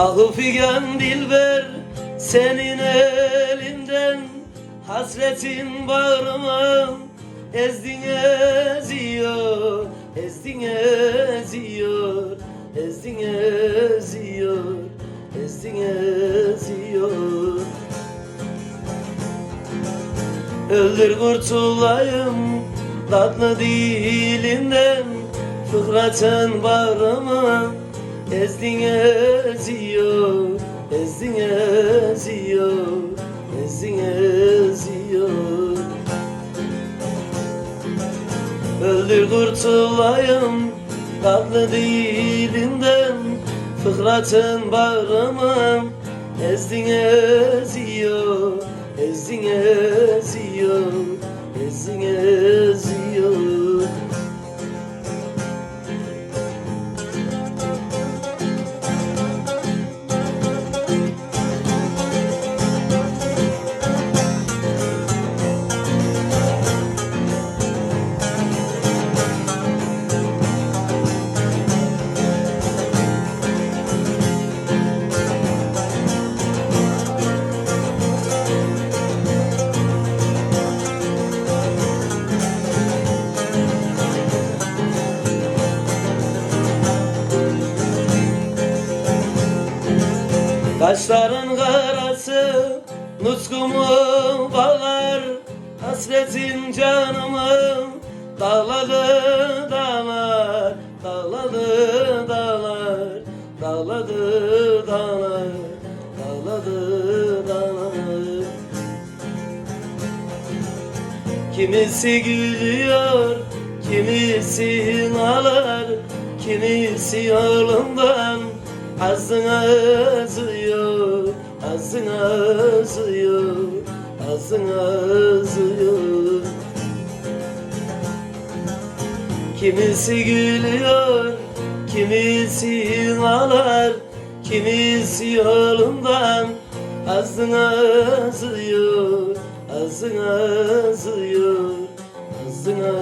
Ah figan dilber senin elinden Hasretin bağrıma ezdin eziyor Ezdin eziyor Ezdin eziyor Ezdin eziyor. Öldür kurtulayım tatlı dilinden Fıkratın bağrıma ezdin eziyor Ezdin eziyor Ezdin eziyor. Öldür kurtulayım tatlı dilinden Fıkratın bağrıma ezdin eziyor Ezdin eziyor Ezdin eziyor Kaşların karası nutkumu bağlar. Hasretin canımı dağladı dağlar. Dağladı dağlar. Dağladı dağlar. Dağladı dağlar. Kimisi gülüyor, kimisi ağlar, kimisi yolundan azına azıyor, azına azıyor, azına azıyor. Kimisi gülüyor, kimisi ağlar, kimisi yolundan azına azıyor, azına azıyor, azına